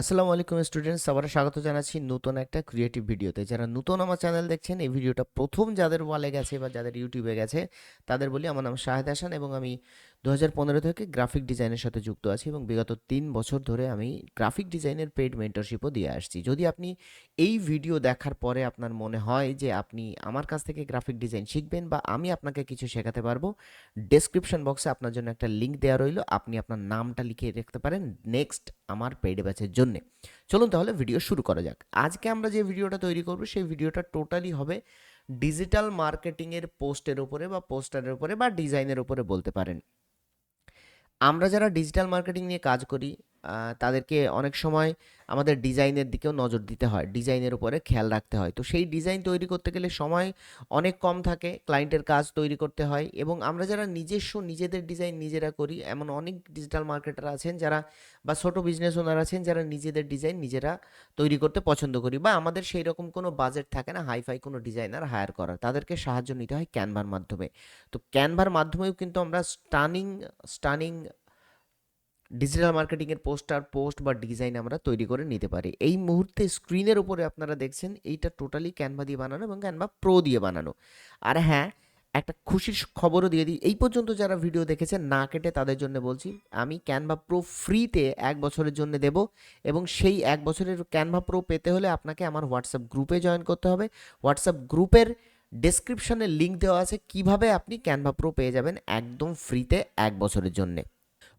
আসসালামু আলাইকুম স্টুডেন্টস আবার স্বাগত জানাচ্ছি নতুন একটা ক্রিয়েটিভ ভিডিওতে যারা নতুন আমার চ্যানেল দেখছেন, এই ভিডিওটা প্রথম যাদের ওয়ালে গেছে বা যাদের ইউটিউবে গেছে, তাদের বলি আমার নাম শাহেদ হাসান এবং আমি দু হাজার পনেরো থেকে গ্রাফিক ডিজাইনের সাথে যুক্ত আছি এবং বিগত তিন বছর ধরে আমি গ্রাফিক ডিজাইনের পেইড মেন্টরশিপও দিয়ে আসছি। যদি আপনি এই ভিডিও দেখার পরে আপনার মনে হয় যে আপনি আমার কাছ থেকে গ্রাফিক ডিজাইন শিখবেন বা আমি আপনাকে কিছু শেখাতে পারব ডেসক্রিপশন বক্সে আপনার জন্য একটা লিঙ্ক দেওয়া রইল। আপনি আপনার নামটা লিখে রাখতে পারেন নেক্সট আমার পেইড ব্যাচের জন্যে। চলুন তাহলে ভিডিও শুরু করা যাক। আজকে আমরা যে ভিডিওটা তৈরি করব, সেই ভিডিওটা টোটালি হবে ডিজিটাল মার্কেটিংয়ের পোস্টের উপরে বা পোস্টারের উপরে বা ডিজাইনের উপরে বলতে পারেন। আমরা যারা ডিজিটাল মার্কেটিং নিয়ে কাজ করি তাদেরকে অনেক সময় আমাদের ডিজাইনের দিকেও নজর দিতে হয়, ডিজাইনের উপরে খেয়াল রাখতে হয়। তো সেই ডিজাইন তৈরি করতে গেলে সময় অনেক কম থাকে ক্লায়েন্টের কাজ তৈরি করতে হয় এবং আমরা যারা নিজস্ব, নিজেদের ডিজাইন নিজেরা করি, এমন অনেক ডিজিটাল মার্কেটার আছেন যারা বা ছোট বিজনেস ওনার আছেন যারা নিজেদের ডিজাইন নিজেরা তৈরি করতে পছন্দ করি বা আমাদের সেই রকম কোনো বাজেট থাকে না হাইফাই কোনো ডিজাইনার হায়ার করার। তাদেরকে সাহায্য নিতে হয় ক্যানভার মাধ্যমে। তো ক্যানভার মাধ্যমেও কিন্তু আমরা স্টানিং স্টানিং ডিজিটাল মার্কেটিংয়ের পোস্টার পোস্ট বা ডিজাইন আমরা তৈরি করে নিতে পারি। এই মুহূর্তে স্ক্রিনের উপরে আপনারা দেখছেন এইটা টোটালি ক্যানভা দিয়ে বানানো এবং ক্যানভা প্রো দিয়ে বানানো। আর হ্যাঁ একটা খুশির খবরও দিয়ে দিই। এই পর্যন্ত যারা ভিডিও দেখেছেন, না কেটে তাদের জন্য বলছি, আমি ক্যানভা প্রো ফ্রিতে এক বছরের জন্য দেব এবং সেই এক বছরের ক্যানভা প্রো পেতে হলে আপনাকে আমার হোয়াটসঅ্যাপ গ্রুপে জয়েন করতে হবে। হোয়াটসঅ্যাপ গ্রুপের ডেসক্রিপশনে লিঙ্ক দেওয়া আছে কীভাবে আপনি ক্যানভা প্রো পেয়ে যাবেন একদম ফ্রিতে এক বছরের জন্যে।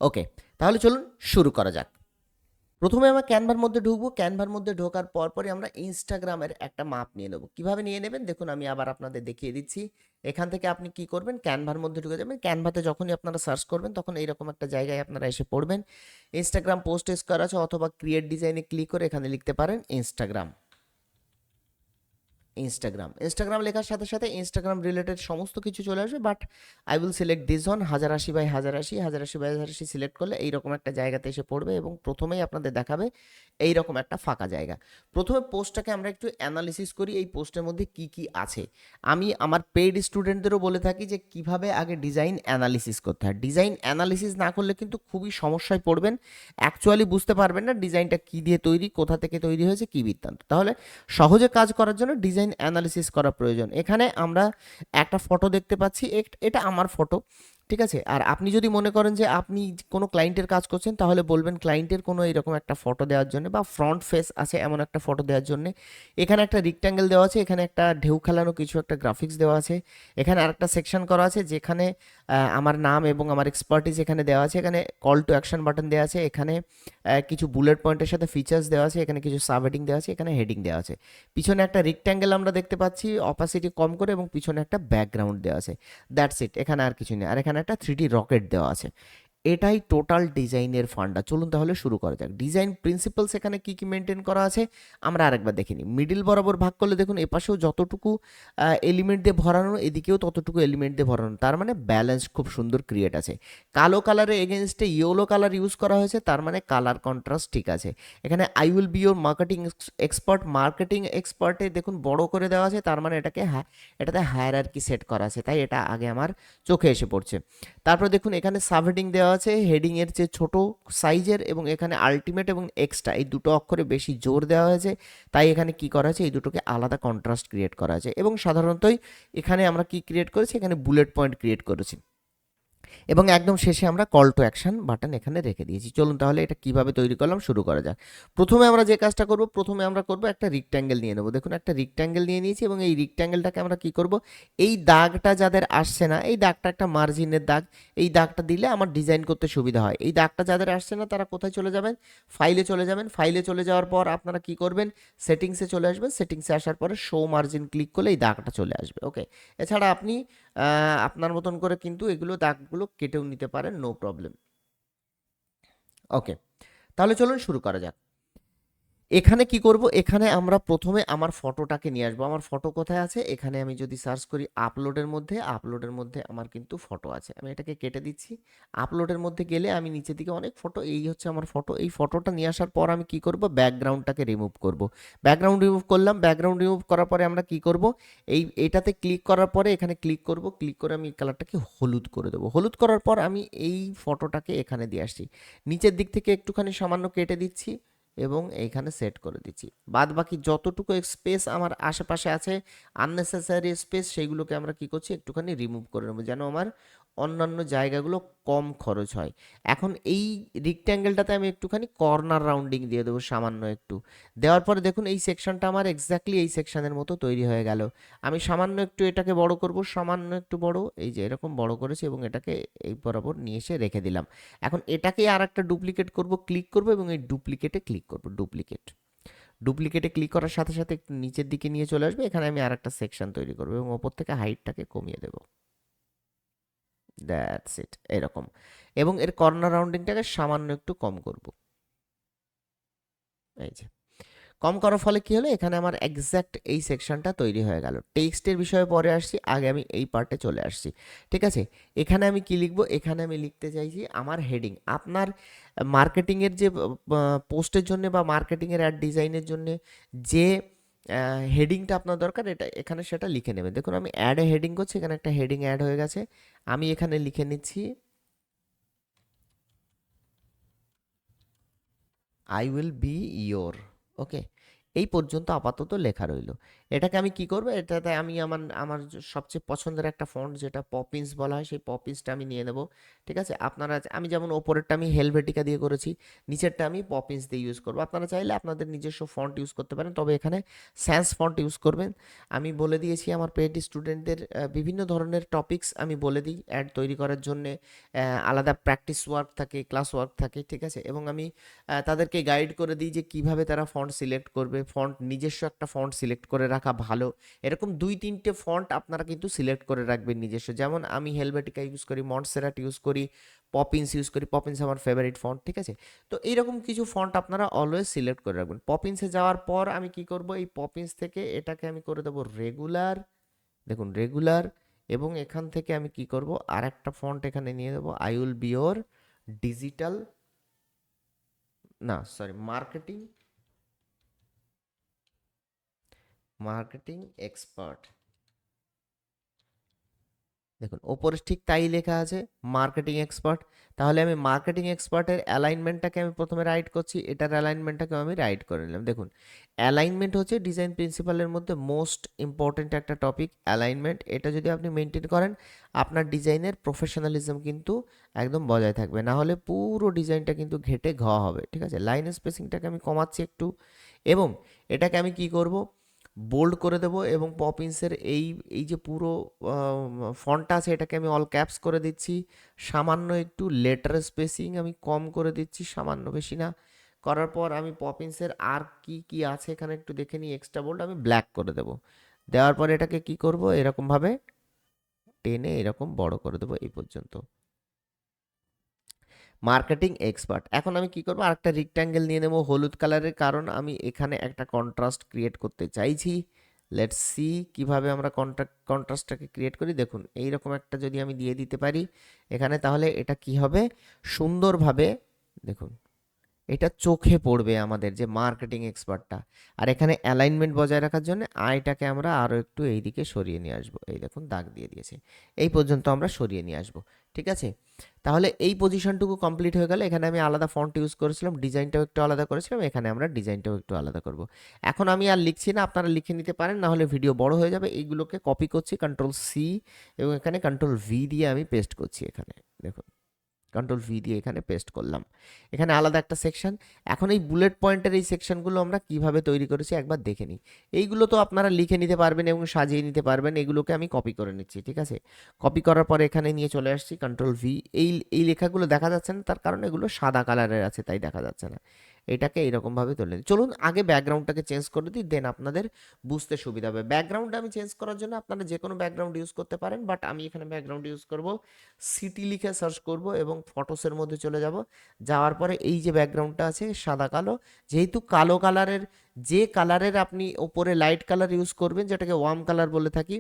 ওকে, তাহলে চলুন শুরু করা যাক। প্রথমে আমরা ক্যানভার মধ্যে ঢুকবো। ক্যানভার মধ্যে ঢোকার পর পরই আমরা ইনস্টাগ্রামের একটা মাপ নিয়ে নেব। কীভাবে নিয়ে নেবেন? দেখুন, আমি আবার আপনাদের দেখিয়ে দিচ্ছি। এখান থেকে আপনি কি করবেন? ক্যানভার মধ্যে ঢুকে যাবেন। ক্যানভাতে যখনই আপনারা সার্চ করবেন, তখন এইরকম একটা জায়গায় আপনারা এসে পড়বেন। ইনস্টাগ্রাম পোস্ট স্কোয়ার আছে অথবা ক্রিয়েট ডিজাইনে ক্লিক করে এখানে লিখতে পারেন ইনস্টাগ্রাম ইনস্টাগ্রাম ইনস্টাগ্রাম লেখার সাথে সাথে ইনস্টাগ্রাম রিলেটেড সমস্ত কিছু চলে আসবে but I will select this on হাজার আশি বাই হাজার আশি হাজার আশি বাই হাজার আশি সিলেক্ট করলে এইরকম একটা জায়গাতে এসে পড়বে এবং প্রথমেই আপনাদের দেখাবে এইরকম একটা ফাঁকা জায়গা। প্রথমে পোস্টটাকে আমরা একটু অ্যানালিসিস করি, এই পোস্টের মধ্যে কি কি আছে। আমি আমার পেইড স্টুডেন্টদেরও বলে থাকি যে কীভাবে আগে ডিজাইন অ্যানালিসিস করতে হয়। ডিজাইন অ্যানালিসিস না করলে কিন্তু খুবই সমস্যায় পড়বেন। অ্যাকচুয়ালি বুঝতে পারবেন না ডিজাইনটা কী দিয়ে তৈরি, কোথা থেকে তৈরি হয়েছে, কী বৃত্তান্ত। তাহলে সহজে কাজ করার জন্য ডিজাইন অ্যানালিসিস করা প্রয়োজন। এখানে আমরা একটা ফটো দেখতে পাচ্ছি। এটা আমার ফটো ঠিক আছে? আর আপনি যদি মনে করেন যে আপনি কোনো ক্লায়েন্টের কাজ করছেন, তাহলে বলবেন ক্লায়েন্টের কোনো এরকম একটা ফটো দেওয়ার জন্য বা ফ্রন্ট ফেস আছে এমন একটা ফটো দেওয়ার জন্য। এখানে একটা রিক্ট্যাঙ্গেল দেওয়া আছে, এখানে একটা ঢেউ খেলানো কিছু একটা গ্রাফিক্স দেওয়া আছে। এখানে আরেকটা সেকশন করা আছে, যেখানে আমার নাম এবং আমার এক্সপার্টিস এখানে দেওয়া আছে। এখানে কল টু অ্যাকশন বাটন দেওয়া আছে, এখানে কিছু বুলেট পয়েন্টের সাথে ফিচার্স দেওয়া আছে, এখানে কিছু সাব হেডিং দেওয়া আছে, এখানে হেডিং দেওয়া আছে। পিছনে একটা রিক্ট্যাঙ্গেল আমরা দেখতে পাচ্ছি অপাসিটি কম করে এবং পিছনে একটা ব্যাকগ্রাউন্ড দেওয়া আছে। দ্যাটস ইট এখানে আর কিছু নেই। আর এখানে একটা থ্রি রকেট দেওয়া আছে। এটাই টোটাল ডিজাইনের ফান্ডা চলুন তাহলে শুরু করা যাক। ডিজাইন প্রিন্সিপালস এখানে কি কি মেনটেন করা আছে, আমরা আরেকবার দেখে নিই। মিডিল বরাবর ভাগ করলে দেখুন, এপাশেও যতটুকু এলিমেন্ট দিয়ে ভরানো, এদিকেও ততটুকু এলিমেন্ট দিয়ে ভরানো। তার মানে ব্যালেন্স খুব সুন্দর ক্রিয়েট আছে। কালো কালারের এগেনস্টে ইয়েলো কালার ইউজ করা হয়েছে, তার মানে কালার কন্ট্রাস্ট ঠিক আছে। এখানে I will be your marketing expert marketing এক্সপার্টে দেখুন, বড় করে দেওয়া আছে, তার মানে এটাকে হ্যাঁ এটাতে হায়ার আর কি সেট করা আছে। তাই এটা আগে আমার চোখে এসে পড়ছে। তারপর দেখুন, এখানে সাবহেডিং দেওয়া আছে হেডিংয়ের যে ছোট সাইজের এবং এখানে আলটিমেট এবং এক্সট্রা এই দুটো অক্ষরে বেশি জোর দেওয়া হয়েছে। তাই এখানে কি করা আছে? এই দুটোকে আলাদা কন্ট্রাস্ট ক্রিয়েট করা আছে। এবং সাধারণতই এখানে আমরা কি ক্রিয়েট করেছি? এখানে বুলেট পয়েন্ট ক্রিয়েট করেছি। এবং একদম শেষে আমরা কল টু অ্যাকশন বাটন এখানে রেখে দিয়েছি। চলুন তাহলে এটা কীভাবে তৈরি করলাম শুরু করা যাক। প্রথমে আমরা যে কাজটা করব, প্রথমে আমরা করব একটা রিক্ট্যাঙ্গেল নিয়ে নেব। দেখুন, একটা রিক্ট্যাঙ্গেল নিয়ে নিয়েছি এবং এই রিক্ট্যাঙ্গেলটাকে আমরা কি করব? এই দাগটা যাদের আসছে না, এই দাগটা একটা মার্জিনের দাগ, এই দাগটা দিলে আমার ডিজাইন করতে সুবিধা হয়। এই দাগটা যাদের আসছে না, তারা কোথায় চলে যাবেন? ফাইলে চলে যাবেন। ফাইলে চলে যাওয়ার পর আপনারা কি করবেন? সেটিংসে চলে আসবেন। সেটিংসে আসার পরে শো মার্জিন ক্লিক করলে এই দাগটা চলে আসবে। ওকে এছাড়া আপনি আপনার মতন করে কিন্তু এগুলো দাগগুলো কেটেও নিতে পারেন নো প্রবলেম ওকে তাহলে চলুন শুরু করা যাক। এখানে কি করব? এখানে আমরা প্রথমে আমার ফটোটাকে নিয়ে আসব। আমার ফটো কোথায় আছে? এখানে আমি যদি সার্চ করি আপলোডের মধ্যে আপলোডের মধ্যে আমার কিন্তু ফটো আছে। আমি এটাকে কেটে দিচ্ছি। আপলোডের মধ্যে গেলে আমি নিচের দিকে অনেক ফটো, এই হচ্ছে আমার ফটো। এই ফটোটা নিয়ে আসার পর আমি কি করব? ব্যাকগ্রাউন্ডটাকে রিমুভ করব। ব্যাকগ্রাউন্ড রিমুভ করলাম। ব্যাকগ্রাউন্ড রিমুভ করার পরে আমরা কি করব? এই, এটাতে ক্লিক করার পরে এখানে ক্লিক করব। ক্লিক করে আমি কালারটাকে হলুদ করে দেবো। হলুদ করার পর আমি এই ফটোটাকে এখানে দিয়ে আসছি। নিচের দিক থেকে একটুখানি সামান্য কেটে দিচ্ছি। এবং এইখানে সেট করে দিচ্ছি। বাদ বাকি যতটুকু স্পেস আমার আশেপাশে আছে আননেসেসারি স্পেস সেইগুলোকে আমরা কি করছি? একটুখানি রিমুভ করে নেব। যেন আমার অন্যান্য জায়গাগুলো কম খরচ হয়। এখন এই রিক্ট্যাঙ্গেলটাতে আমি একটুখানি কর্নার রাউন্ডিং দিয়ে দেবো সামান্য একটু। দেওয়ার পরে দেখুন এই সেকশনটা আমার এক্স্যাক্টলি এই সেকশনের মতো তৈরি হয়ে গেল। আমি সামান্য একটু এটাকে বড় করব, সামান্য একটু বড়, এই যে এরকম বড় করেছি এবং এটাকে এই বরাবর নিয়ে এসে রেখে দিলাম। এখন এটাকে আর একটা ডুপ্লিকেট করব ক্লিক করব এবং এই ডুপ্লিকেটে ক্লিক করব ডুপ্লিকেট ডুপ্লিকেটে ক্লিক করার সাথে সাথে একটু নিচের দিকে নিয়ে চলে আসবে, এখানে আমি আর একটা সেকশন তৈরি করব এবং ওপর থেকে হাইটটাকে কমিয়ে দেবো। দ্যাটস ইট, এরকম। এবং এর কর্নার রাউন্ডিংটাকে সামান্য একটু কম করব। এই যে, কম করার ফলে কি হলো? এখানে আমার এক্স্যাক্ট এই সেকশনটা তৈরি হয়ে গেল। টেক্সটের বিষয়ে পরে আসছি, আগে আমি এই পার্টে চলে আসছি। ঠিক আছে? এখানে আমি কি লিখব? এখানে আমি লিখতে চাইছি আমার হেডিং আপনার মার্কেটিংয়ের যে পোস্টের জন্য বা মার্কেটিংয়ের অ্যাড ডিজাইনের জন্য যে হেডিংটা আপনার দরকার, এটা এখানে সেটা লিখে নেবেন। দেখুন, আমি অ্যাডে হেডিং করছি, এখানে একটা হেডিং অ্যাড হয়ে গেছে। আমি এখানে লিখে নিচ্ছি I will be your okay এই পর্যন্ত আপাতত লেখা রইল। এটাকে আমি কি করব? এটাতে আমি আমার আমার সবচেয়ে পছন্দের একটা ফন্ট যেটা পপিন্স বলা হয়, সেই পপিন্সটা আমি নিয়ে নেব। ঠিক আছে? আপনারা আমি যেমন ওপরেরটা আমি হেলভেটিকা দিয়ে করেছি, নিচেরটা আমি পপিন্স দিয়ে ইউজ করব। আপনারা চাইলে আপনাদের নিজস্ব ফন্ট ইউজ করতে পারেন, তবে এখানে স্যান্স ফন্ট ইউজ করবেন। আমি বলে দিয়েছি আমার পেড স্টুডেন্টদের বিভিন্ন ধরনের টপিকস আমি বলে দিই অ্যাড তৈরি করার জন্যে আলাদা প্র্যাকটিস ওয়ার্ক থাকে ক্লাস ওয়ার্ক থাকে, ঠিক আছে? এবং আমি তাদেরকে গাইড করে দিই যে কীভাবে তারা ফন্ট সিলেক্ট করবে ফন্ট নিজস্ব একটা ফন্ট সিলেক্ট করে রাখা ভালো। এরকম দুই, তিনটে ফন্ট আপনারা কিন্তু সিলেক্ট করে রাখবেন নিজস্ব। যেমন আমি হেলভেটিকা ইউজ করি মন্টসেরাট ইউজ করি পপিন্স ইউজ করি পপিন্স আমার ফেভারিট ফন্ট ঠিক আছে? তো এইরকম কিছু ফন্ট আপনারা অলওয়েজ সিলেক্ট করে রাখবেন। পপিন্সে যাওয়ার পর আমি কি করব? এই পপিন্স থেকে এটাকে আমি করে দেবো রেগুলার দেখুন রেগুলার এবং এখান থেকে আমি কি করব? আর একটা ফন্ট এখানে নিয়ে দেবো I will be your digital না সরি মার্কেটিং মার্কেটিং এক্সপার্ট। দেখুন, ওপরে ঠিক তাই লেখা আছে, মার্কেটিং এক্সপার্ট। তাহলে আমি মার্কেটিং এক্সপার্টের অ্যালাইনমেন্টটাকে আমি প্রথমে রাইট করছি, এটার অ্যালাইনমেন্টটাকে আমি রাইট করে নিলাম। দেখুন, অ্যালাইনমেন্ট হচ্ছে ডিজাইন প্রিন্সিপালের মধ্যে মোস্ট ইম্পর্ট্যান্ট একটা টপিক, অ্যালাইনমেন্ট। এটা যদি আপনি মেনটেন করেন, আপনার ডিজাইনের প্রফেশনালিজম কিন্তু একদম বজায় থাকবে। না হলে পুরো ডিজাইনটা কিন্তু ঘেটে ঘ হবে, ঠিক আছে? লাইন স্পেসিংটাকে আমি কমাচ্ছি একটু। এবং এটাকে আমি কি করব? বোল্ড করে দেবো এবং পপিন্সের এই এই যে পুরো ফন্টটা আছে, এটাকে আমি অল ক্যাপস করে দিচ্ছি। সামান্য একটু লেটার স্পেসিং আমি কম করে দিচ্ছি, সামান্য বেশি না। করার পর আমি পপিন্সের আর কি কি আছে এখানে একটু দেখে নিই। এক্সট্রা বোল্ড আমি ব্ল্যাক করে দেবো। দেওয়ার পর এটাকে কি করব? এরকমভাবে টেনে এরকম বড় করে দেবো এই পর্যন্ত। মার্কেটিং এক্সপার্ট এখন আমি কি করব? আরেকটা রেক্ট্যাঙ্গেল নিয়ে নেব হলুদ কালারের কারণ আমি এখানে একটা কন্ট্রাস্ট ক্রিয়েট করতে চাইছি। লেটস সি কীভাবে আমরা কন্ট্রাক্ট কন্ট্রাস্টটাকে ক্রিয়েট করি। দেখুন এই রকম একটা যদি আমি দিয়ে দিতে পারি, এখানে তাহলে এটা কি হবে? সুন্দরভাবে, দেখুন এটা চোখে পড়বে আমাদের যে মার্কেটিং এক্সপার্টটা আর এখানে অ্যালাইনমেন্ট বজায় রাখার জন্য আয়টাকে আমরা আরও একটু এই দিকে সরিয়ে নিয়ে আসব। এই দেখুন, দাগ দিয়ে দিয়েছে। এই পর্যন্ত আমরা সরিয়ে নিয়ে আসব, ঠিক আছে? তাহলে এই পজিশনটুকু কমপ্লিট হয়ে গেল। এখানে আমি আলাদা ফন্ট ইউজ করেছিলাম ডিজাইনটাও একটু আলাদা করেছিলাম, এখানে আমরা ডিজাইনটাও একটু আলাদা করব। এখন আমি আর লিখছি না, আপনারা লিখে নিতে পারেন না হলে ভিডিও বড় হয়ে যাবে। এইগুলোকে কপি করছি কন্ট্রোল সি এবং এখানে কন্ট্রোল ভি দিয়ে আমি পেস্ট করছি এখানে, দেখুন। কন্ট্রোল ভি দিয়ে এখানে পেস্ট করলাম। এখানে আলাদা একটা সেকশন এখন এই বুলেট পয়েন্টের এই সেকশনগুলো আমরা কীভাবে তৈরি করেছি একবার দেখে নিই। এইগুলো তো আপনারা লিখে নিতে পারবেন এবং সাজিয়ে নিতে পারবেন। এগুলোকে আমি কপি করে নিচ্ছি, ঠিক আছে? কপি করার পরে এখানে নিয়ে চলে আসছি কন্ট্রোল ভি এই এই লেখাগুলো দেখা যাচ্ছে না, তার কারণ এগুলো সাদা কালারের আছে, তাই দেখা যাচ্ছে না। এটাকে এইরকমভাবে তুলে নিই। চলুন আগে ব্যাকগ্রাউন্ডটাকে চেঞ্জ করে দিই দেন আপনাদের বুঝতে সুবিধা হবে। ব্যাকগ্রাউন্ড আমি চেঞ্জ করার জন্য আপনারা যে কোনো ব্যাকগ্রাউন্ড ইউজ করতে পারেন বাট আমি এখানে ব্যাকগ্রাউন্ড ইউজ করব সিটি লিখে সার্চ করব এবং ফটোসের মধ্যে চলে যাব। যাওয়ার পরে এই যে ব্যাকগ্রাউন্ডটা আছে, সাদা কালো, যেহেতু কালো কালারের যে কালারের আপনি ওপরে লাইট কালার ইউজ করবেন, যেটাকে ওয়ার্ম কালার বলে থাকি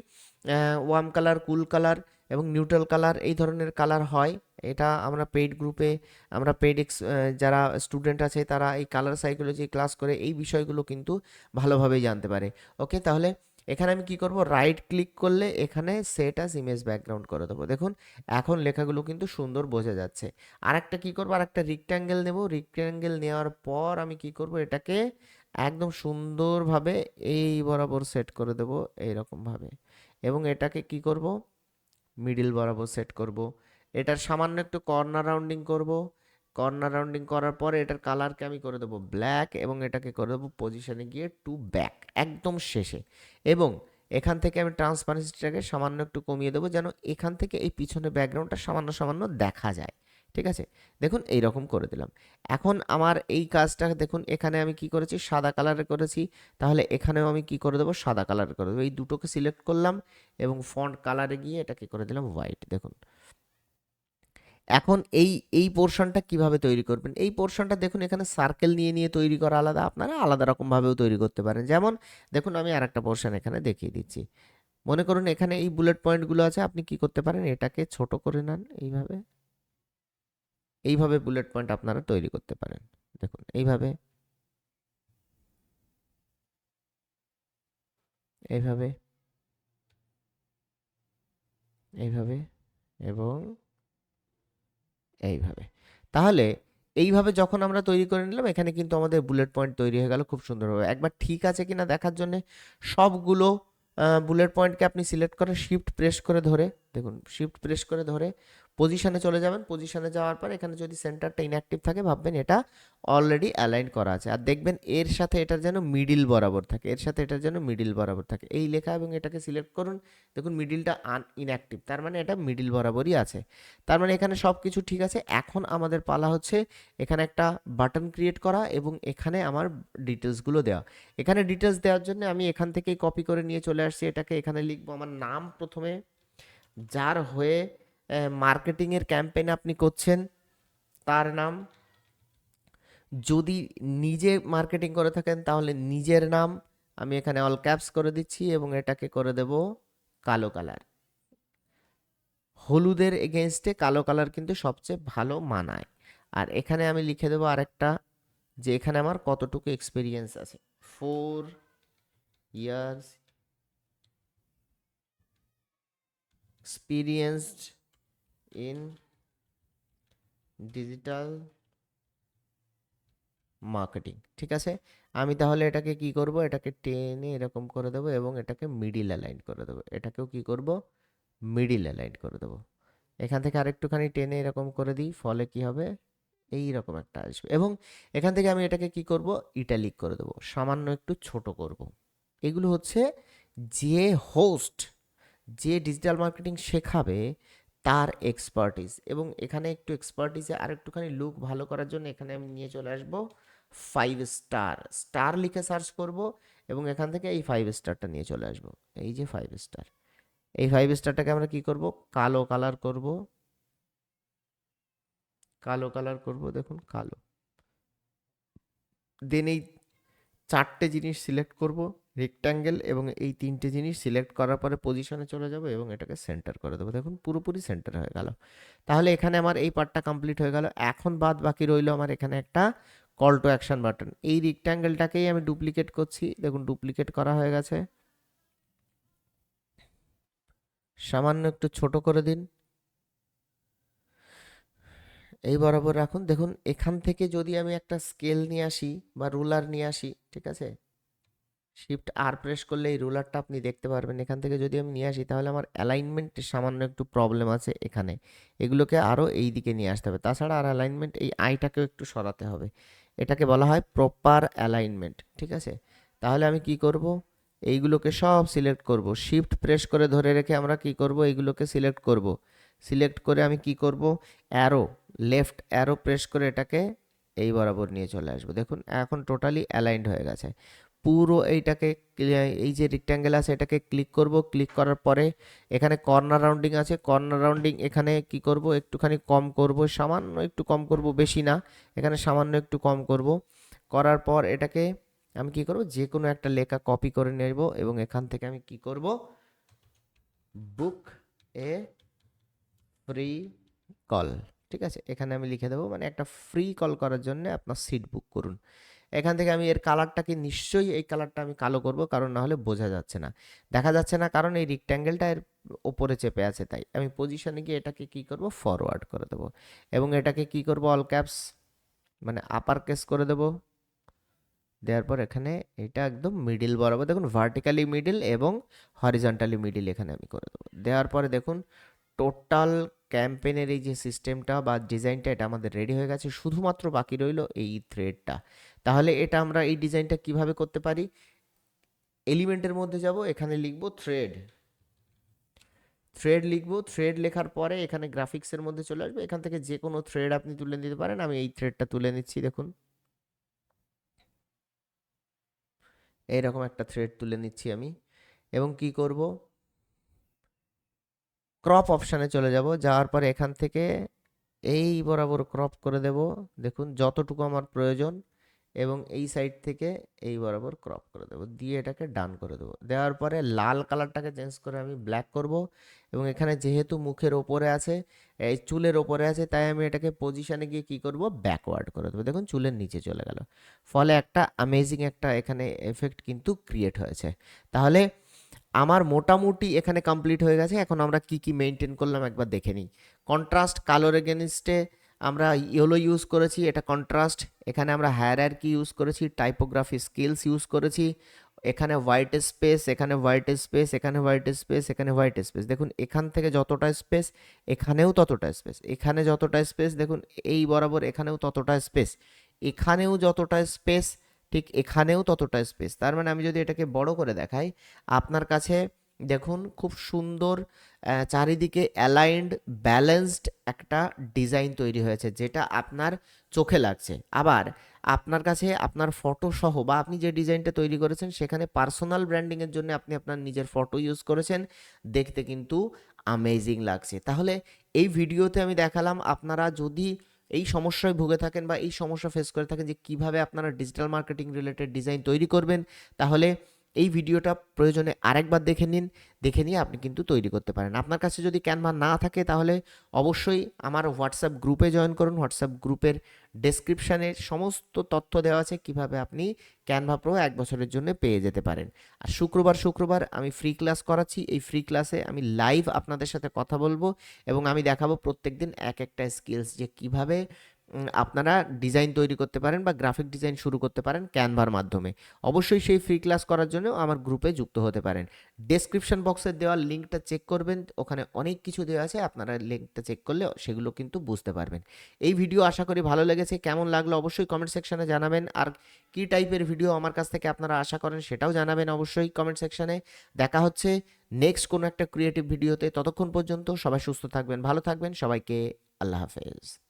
ওয়ার্ম কালার কুল কালার এবং নিউট্রাল কালার এই ধরনের কালার হয় এটা আমরা পেইড গ্রুপে আমরা পেইড এক্স যারা স্টুডেন্ট আছে তারা এই কালার সাইকোলজি ক্লাস করে এই বিষয়গুলো কিন্তু ভালোভাবেই জানতে পারে। ওকে তাহলে এখানে আমি কি করব? রাইট ক্লিক করলে এখানে সেট আস ইমেজ ব্যাকগ্রাউন্ড করে দেবো। দেখুন, এখন লেখাগুলো কিন্তু সুন্দর বোঝা যাচ্ছে। আর একটা কী করব? আর একটা রিক্ট্যাঙ্গেল নেব। রিক্ট্যাঙ্গেল নেওয়ার পর আমি কি করব? এটাকে একদম সুন্দরভাবে এই বরাবর সেট করে দেবো, এইরকমভাবে। এবং এটাকে কি করব? মিডিল বরাবর সেট করব। এটার সামান্য একটু কর্নার রাউন্ডিং করব। কর্নার রাউন্ডিং করার পরে এটার কালারকে আমি করে দেবো ব্ল্যাক এবং এটাকে করে দেবো পজিশনে গিয়ে টু ব্যাক একদম শেষে। এবং এখান থেকে আমি ট্রান্সপারেন্সিটাকে সামান্য একটু কমিয়ে দেবো যেন এখান থেকে এই পিছনে ব্যাকগ্রাউন্ডটা সামান্য সামান্য দেখা যায়। ঠিক আছে? দেখুন এই রকম করে দিলাম। এখন আমার এই কাজটা, দেখুন, এখানে আমি কি করেছি? সাদা কালারে করেছি। তাহলে এখানেও আমি কি করে দেবো? সাদা কালারে করে দেবো। এই দুটোকে সিলেক্ট করলাম এবং ফন্ট কালারে গিয়ে এটাকে করে দিলাম হোয়াইট দেখুন। এখন এই এই পোর্শনটা কীভাবে তৈরি করবেন? এই পোর্শনটা দেখুন, এখানে সার্কেল নিয়ে নিয়ে তৈরি করা আলাদা। আপনারা আলাদা রকমভাবেও তৈরি করতে পারেন। যেমন, দেখুন, আমি আর একটা পোর্শন এখানে দেখিয়ে দিচ্ছি। মনে করুন, এখানে এই বুলেট পয়েন্টগুলো আছে, আপনি কি করতে পারেন? এটাকে ছোট করে নেন এইভাবে। এইভাবে বুলেট পয়েন্ট আপনারা তৈরি করতে পারেন। দেখুন, এইভাবে। এইভাবে। এইভাবে এবং এইভাবে। তাহলে এইভাবে যখন আমরা তৈরি করে নিলাম, এখানে কিন্তু আমাদের বুলেট পয়েন্ট তৈরি হয়ে গেল খুব সুন্দরভাবে। একবার ঠিক আছে কিনা দেখার জন্য সবগুলো বুলেট পয়েন্টকে আপনি সিলেক্ট করে শিফট প্রেস করে ধরে, দেখুন শিফট প্রেস করে ধরে পজিশনে চলে যাবেন। পজিশনে যাওয়ার পর এখানে যদি সেন্টারটা ইনঅ্যাক্টিভ থাকে, ভাববেন এটা অলরেডি অ্যালাইন করা আছে। আর দেখবেন এর সাথে এটার যেন মিডিল বরাবর থাকে। এর সাথে এটার যেন মিডিল বরাবর থাকে। এই লেখা এবং এটাকে সিলেক্ট করুন। দেখুন মিডিলটা আন ইনঅ্যাক্টিভ তার মানে এটা মিডিল বরাবরই আছে। তার মানে এখানে সব কিছু ঠিক আছে। এখন আমাদের পালা হচ্ছে এখানে একটা বাটন ক্রিয়েট করা এবং এখানে আমার ডিটেলসগুলো দেওয়া। এখানে ডিটেলস দেওয়ার জন্য আমি এখান থেকেই কপি করে নিয়ে চলে আসছি। এটাকে এখানে লিখব। আমার নাম প্রথমে, যার হয়ে মার্কেটিংয়ের ক্যাম্পেইন আপনি করছেন, তার নাম, যদি নিজে মার্কেটিং করে থাকেন, তাহলে নিজের নাম আমি এখানে অল ক্যাপস করে দিচ্ছি এবং এটাকে করে দেব কালো কালার হলুদের এগেনস্টে কালো কালার কিন্তু সবচেয়ে ভালো মানায়। আর এখানে আমি লিখে দেবো আরেকটা, যে এখানে আমার কতটুকু এক্সপিরিয়েন্স আছে। Four years experienced in digital marketing, ঠিক আছে? আমি তাহলে এটাকে কি করব? এটাকে টেনে এরকম করে দেবো এবং এটাকে মিডিল অ্যালাইন করে দেবো। এটাকেও কি করব? মিডিল অ্যালাইন করে দেবো। এখান থেকে আরেকটুখানি টেনে এরকম করে দিই, ফলে কি হবে? এই রকম একটা আসবে এবং এখান থেকে আমি এটাকে কি করব? ইটালিক করে দেবো। সামান্য একটু ছোট করব। এগুলো হচ্ছে যে হোস্ট যে ডিজিটাল মার্কেটিং শেখাবে তার এক্সপার্টিস এবং এখানে একটু এক্সপার্টিসে আর একটুখানি লুক ভালো করার জন্য এখানে আমি নিয়ে চলে আসব ফাইভ স্টার স্টার লিখে সার্চ করব এবং এখান থেকে এই ফাইভ স্টারটা নিয়ে চলে আসব। এই যে ফাইভ স্টার এই ফাইভ স্টারটাকে আমরা কি করব? কালো কালার করব। কালো কালার করব, দেখুন কালো। দেন এই চারটে জিনিস সিলেক্ট করব। রেক্ট্যাঙ্গেল এবং এই তিনটে জিনিস সিলেক্ট করার পরে পজিশনে চলে যাব এবং এটাকে সেন্টার করে দেবো। দেখুন, পুরোপুরি সেন্টার হয়ে গেল। তাহলে এখানে আমার এই পার্টটা কমপ্লিট হয়ে গেল। এখন বাদ বাকি রইল আমার এখানে একটা কল টু অ্যাকশন বাটন এই রেক্ট্যাঙ্গেলটাকেই আমি ডুপ্লিকেট করছি। দেখুন ডুপ্লিকেট করা হয়ে গেছে। সামান্য একটু ছোট করে দিন। এই বরাবর রাখুন। দেখুন, এখান থেকে যদি আমি একটা স্কেল নিয়ে আসি বা রুলার নিয়ে আসি, ঠিক আছে? শিফট আর প্রেস করলে এই রুলারটা আপনি দেখতে পারবেন। এখান থেকে যদি আমি নিয়ে আসি, তাহলে আমার অ্যালাইনমেন্ট সামান্য একটু প্রবলেম আছে এখানে। এগুলোকে আরও এই দিকে নিয়ে আসতে হবে। তাছাড়া আর অ্যালাইনমেন্ট এই আইটাকেও একটু সরাতে হবে। এটাকে বলা হয় প্রপার অ্যালাইনমেন্ট ঠিক আছে? তাহলে আমি কি করব? এইগুলোকে সব সিলেক্ট করব। শিফট প্রেস করে ধরে রেখে আমরা কি করব? এইগুলোকে সিলেক্ট করব। সিলেক্ট করে আমি কি করব? অ্যারো লেফট অ্যারো প্রেস করে এটাকে এই বরাবর নিয়ে চলে আসব। দেখুন, এখন টোটালি অ্যালাইন্ড হয়ে গেছে। পুরো এইটাকে এই যে রেক্ট্যাঙ্গেল আছে এটাকে ক্লিক করব ক্লিক করার পরে এখানে কর্নার রাউন্ডিং আছে কর্নার রাউন্ডিং এখানে কি করব, একটুখানি কম করব, সামান্য একটু কম করব, বেশি না, এখানে সামান্য একটু কম করব, করার পর এটাকে আমি কি করব যে কোনো একটা লেখা কপি করে নেব এবং এখান থেকে আমি কি করব বুক এ ফ্রি কল ঠিক আছে? এখানে আমি লিখে দেবো মানে একটা ফ্রি কল করার জন্য আপনার সিট বুক করুন। এখান থেকে আমি এর কালারটাকে নিশ্চয়ই এই কালারটা আমি কালো করব, কারণ না হলে বোঝা যাচ্ছে না। দেখা যাচ্ছে না, কারণ এই রেক্ট্যাঙ্গেলটা এর ওপরে চেপে আছে, তাই আমি পজিশনে গিয়ে এটাকে কি করব? ফরওয়ার্ড করে দেবো। এবং এটাকে কি করব? অল ক্যাপস মানে আপার কেস করে দেবো। দেওয়ার পর এখানে এটা একদম মিডিল বরাবর, দেখুন ভার্টিক্যালি মিডিল এবং হরিজন্টালি মিডিল এখানে আমি করে দেবো। দেওয়ার পরে দেখুন টোটাল ক্যাম্পেনের এই যে সিস্টেমটা বা ডিজাইনটা এটা আমাদের রেডি হয়ে গেছে, শুধুমাত্র বাকি রইল এই থ্রেডটা। তাহলে এটা আমরা এই ডিজাইনটা কীভাবে করতে পারি? এলিমেন্টের মধ্যে যাব, এখানে লিখব থ্রেড। থ্রেড লিখব, থ্রেড লেখার পরে এখানে গ্রাফিক্সের মধ্যে চলে আসবে। এখান থেকে যে কোনো থ্রেড আপনি তুলে নিতে পারেন, আমি এই থ্রেডটা তুলে নিচ্ছি, দেখুন। এইরকম একটা থ্রেড তুলে নিচ্ছি আমি। এবং কি করব? ক্রপ অপশানে চলে যাব। যাওয়ার পরে এখান থেকে এই বরাবর ক্রপ করে দেব। দেখুন যতটুকু আমার প্রয়োজন এবং এই সাইড থেকে এই বরাবর ক্রপ করে দেবো। দিয়ে এটাকে ডান করে দেবো। দেওয়ার পরে লাল কালারটাকে চেঞ্জ করে আমি ব্ল্যাক করব এবং এখানে যেহেতু মুখের ওপরে আছে, এই চুলের ওপরে আছে, তাই আমি এটাকে পজিশানে গিয়ে কি করব? ব্যাকওয়ার্ড করে দেবো। দেখুন চুলের নিচে চলে গেল। ফলে একটা অ্যামেজিং একটা এখানে এফেক্ট কিন্তু ক্রিয়েট হয়েছে। তাহলে আমার মোটামুটি এখানে কমপ্লিট হয়ে গেছে, এখন আমরা কি কি মেনটেন করলাম একবার দেখে নিই। কন্ট্রাস্ট কালোর এগেনস্টে আমরা ইয়েলো ইউজ করেছি, এটা কন্ট্রাস্ট এখানে আমরা হায়ার কি ইউজ করেছি টাইপোগ্রাফি স্কিলস ইউজ করেছি, এখানে হোয়াইট স্পেস এখানে হোয়াইট স্পেস এখানে হোয়াইট স্পেস এখানে হোয়াইট স্পেস দেখুন, এখান থেকে যতটা স্পেস এখানেও ততটা স্পেস এখানে যতটা স্পেস দেখুন, এই বরাবর এখানেও ততটা স্পেস এখানেও যতটা স্পেস ঠিক এখানেও ততটা স্পেস তার মানে আমি যদি এটাকে বড় করে দেখাই, আপনার কাছে দেখুন খুব সুন্দর চারিদিকে অ্যালাইন্ড ব্যালেন্সড একটা ডিজাইন তৈরি হয়েছে, যেটা আপনার চোখে লাগছে। আবার আপনার কাছে আপনার ফটো সহ বা আপনি যে ডিজাইনটা তৈরি করেছেন, সেখানে পার্সোনাল ব্র্যান্ডিংয়ের জন্য আপনি আপনার নিজের ফটো ইউজ করেছেন, দেখতে কিন্তু আমেজিং লাগছে। তাহলে এই ভিডিওতে আমি দেখালাম, আপনারা যদি এই সমস্যায় ভুগে থাকেন বা এই সমস্যা ফেস করে থাকেন যে কীভাবে আপনারা ডিজিটাল মার্কেটিং রিলেটেড ডিজাইন তৈরি করবেন, তাহলে এই ভিডিওটা প্রয়োজনে আরেকবার দেখে নিন, দেখে নিয়ে আপনি কিন্তু তৈরি করতে পারেন। আপনার কাছে যদি ক্যানভা না থাকে, তাহলে অবশ্যই আমার হোয়াটসঅ্যাপ গ্রুপে জয়েন করুন। হোয়াটসঅ্যাপ গ্রুপের ডেসক্রিপশানে সমস্ত তথ্য দেওয়া আছে কীভাবে আপনি ক্যানভা প্রো এক বছরের জন্য পেয়ে যেতে পারেন। আর শুক্রবার শুক্রবার আমি ফ্রি ক্লাস করাচ্ছি। এই ফ্রি ক্লাসে আমি লাইভ আপনাদের সাথে কথা বলব এবং আমি দেখাবো প্রত্যেকদিন এক একটা স্কিলস যে কীভাবে আপনারা ডিজাইন তৈরি করতে পারেন বা গ্রাফিক ডিজাইন শুরু করতে পারেন ক্যানভার মাধ্যমে। অবশ্যই সেই ফ্রি ক্লাস করার জন্য আমার গ্রুপে যুক্ত হতে পারেন। ডেসক্রিপশন বক্সের দেওয়া লিঙ্কটা চেক করবেন, ওখানে অনেক কিছু দেওয়া আছে, আপনারা লিঙ্কটা চেক করলে সেগুলো কিন্তু বুঝতে পারবেন। এই ভিডিও আশা করি ভালো লেগেছে, কেমন লাগল অবশ্যই কমেন্ট সেকশনে জানাবেন, আর কি টাইপের ভিডিও আমার কাছ থেকে আপনারা আশা করেন সেটাও জানাবেন অবশ্যই কমেন্ট সেকশনে দেখা হচ্ছে নেক্সট কোনো একটা ক্রিয়েটিভ ভিডিওতে ততক্ষণ পর্যন্ত সবাই সুস্থ থাকবেন, ভালো থাকবেন, সবাইকে আল্লাহ হাফেজ।